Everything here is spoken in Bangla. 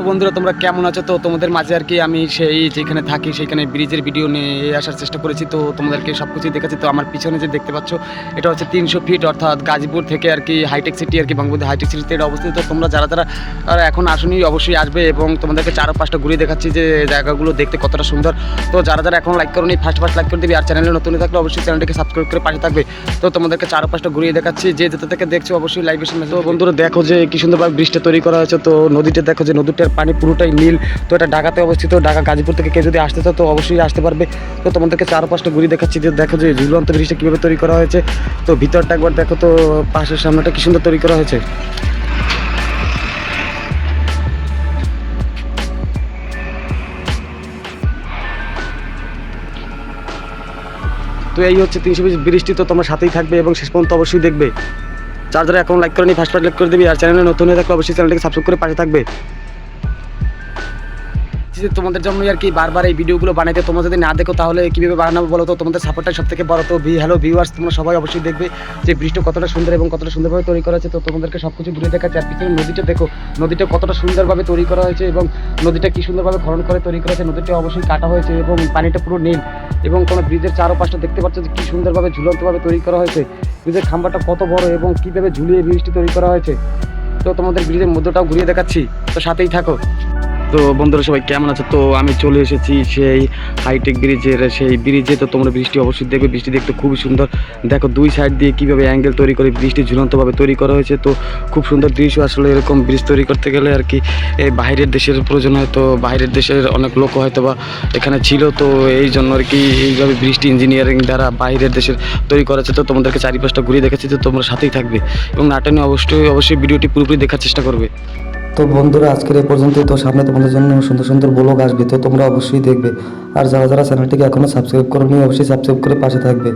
বন্ধুরা, তোমরা কেমন আছো? তো তোমাদের মাঝে আর কি আমি সেই যেখানে থাকি, সেইখানে ব্রিজের ভিডিও নিয়ে আসার চেষ্টা করেছি। তো তোমাদেরকে সব কিছুই দেখাচ্ছি। তো আমার পিছনে যে দেখতে পাচ্ছ, এটা হচ্ছে তিনশো ফিট অর্থাৎ গাজীপুর থেকে আর কি হাইটেক সিটি আর কি বাংলাদেশ হাইটেক সিটিতে এটা অবস্থিত। তোমরা যারা যারা এখন আসুনি, অবশ্যই আসবে এবং তোমাদেরকে চারো পাঁচটা ঘুরিয়ে দেখাচ্ছি যে জায়গাগুলো দেখতে কতটা সুন্দর। তো যারা যারা এখন লাইক করোনি ফার্স্ট ফার্স্ট লাইক করে দিবি। আর চ্যানেলে নতুন থাকলে অবশ্যই চ্যানেলটিকে সাবস্ক্রাইব করে পাশে থাকবে। তো তোমাদেরকে চারো পাঁচটা ঘুরিয়ে দেখাচ্ছি। যে যেতে থেকে দেখছ, অবশ্যই লাইভ এসে তো বন্ধুরা, দেখো যে কি সুন্দরভাবে ব্রিজটা তৈরি করা হয়েছে। তো নদীটা দেখো যে নদীটার পানি পুরোটাই নীল। তো এটা ঢাকাতে অবস্থিত, ঢাকা গাজীপুর থেকে কেউ যদি আসতে চাও তো অবশ্যই আসতে পারবে। তো তোমাদেরকে চার পাঁচটা ঘুরিয়ে দেখাচ্ছি যে দেখো যে ঝুলন্ত ব্রিজটা কীভাবে তৈরি করা হয়েছে। তো ভিতরটা একবার দেখো তো পাশের সামনেটা কি সুন্দর তৈরি করা হয়েছে। তো এই হচ্ছে তিনশো বিশ বৃষ্টি, তো তোমার সাথেই থাকবে এবং শেষ পর্যন্ত অবশ্যই দেখবে। যার এখন লাইক করেনি ফার্স্ট ফার্স্ট লাইক করে দিবি। আর চ্যানেলে নতুন হয়ে থাকলে অবশ্যই চ্যানেলটাকে সাবস্ক্রাইব করে পাশে থাকবে। যে তোমাদের জন্যই আর কি বারবার এই ভিডিওগুলো বানাইতে তোমরা যদি না দেখো, তাহলে কীভাবে বানাবো বলো তো? তোমাদের সাপোর্টটাই সব থেকে বড়। তো ভি হ্যালো ভিউয়ার্স তোমরা সবাই অবশ্যই দেখবে যে ব্রিজটা কতটা সুন্দর এবং কতটা সুন্দরভাবে তৈরি করা হয়েছে। তো তোমাদেরকে সব কিছু ঘুরে দেখাচ্ছে আর পিছনে নদীটা দেখো। নদীটা কতটা সুন্দরভাবে তৈরি করা হয়েছে এবং নদীটা কি সুন্দরভাবে খনন করে তৈরি করা হয়েছে। নদীটা অবশ্যই কাটা হয়েছে এবং পানিটা পুরো নীল এবং কোনো ব্রিজের চারপাশটা দেখতে পাচ্ছ যে কী সুন্দরভাবে ঝুলন্তভাবে তৈরি করা হয়েছে। ব্রিজের খাম্বাটা কত বড় এবং কীভাবে ঝুলিয়ে ব্রিজটি তৈরি করা হয়েছে। তো তোমাদের ব্রিজের মধ্যটাও ঘুরিয়ে দেখাচ্ছি। তো সাথেই থাকো। তো বন্ধুরা সবাই কেমন আছে? তো আমি চলে এসেছি সেই হাইটেক ব্রিজের সেই ব্রিজে তো তোমরা বৃষ্টি অবশ্যই দেখবে, বৃষ্টি দেখতে খুবই সুন্দর। দেখো, দুই সাইড দিয়ে কীভাবে অ্যাঙ্গেল তৈরি করে বৃষ্টি ঝুলন্তভাবে তৈরি করা হয়েছে। তো খুব সুন্দর দৃশ্য আসলে এরকম ব্রিজ তৈরি করতে গেলে আর কি, এই বাইরের দেশের প্রয়োজন হয়। তো বাইরের দেশের অনেক লোক হয়তো বা এখানে ছিল। তো এই জন্য আর কি এইভাবে বৃষ্টি ইঞ্জিনিয়ারিং দ্বারা বাইরের দেশের তৈরি করা হয়েছে তো তোমাদেরকে চারিপাশটা ঘুরিয়ে দেখাচ্ছি। তো তোমরা সাথেই থাকবে এবং নাটনে অবশ্যই অবশ্যই ভিডিওটি পুরোপুরি দেখার চেষ্টা করবে। তো বন্ধুরা, আজকের এ পর্যন্ত তো সামনে তোমাদের জন্য সুন্দর সুন্দর ব্লগ আসবে, তো তোমরা অবশ্যই দেখবে। আর যারা যারা চ্যানেলটিকে এখনও সাবস্ক্রাইব করো অবশ্যই সাবস্ক্রাইব করে পাশে থাকবে।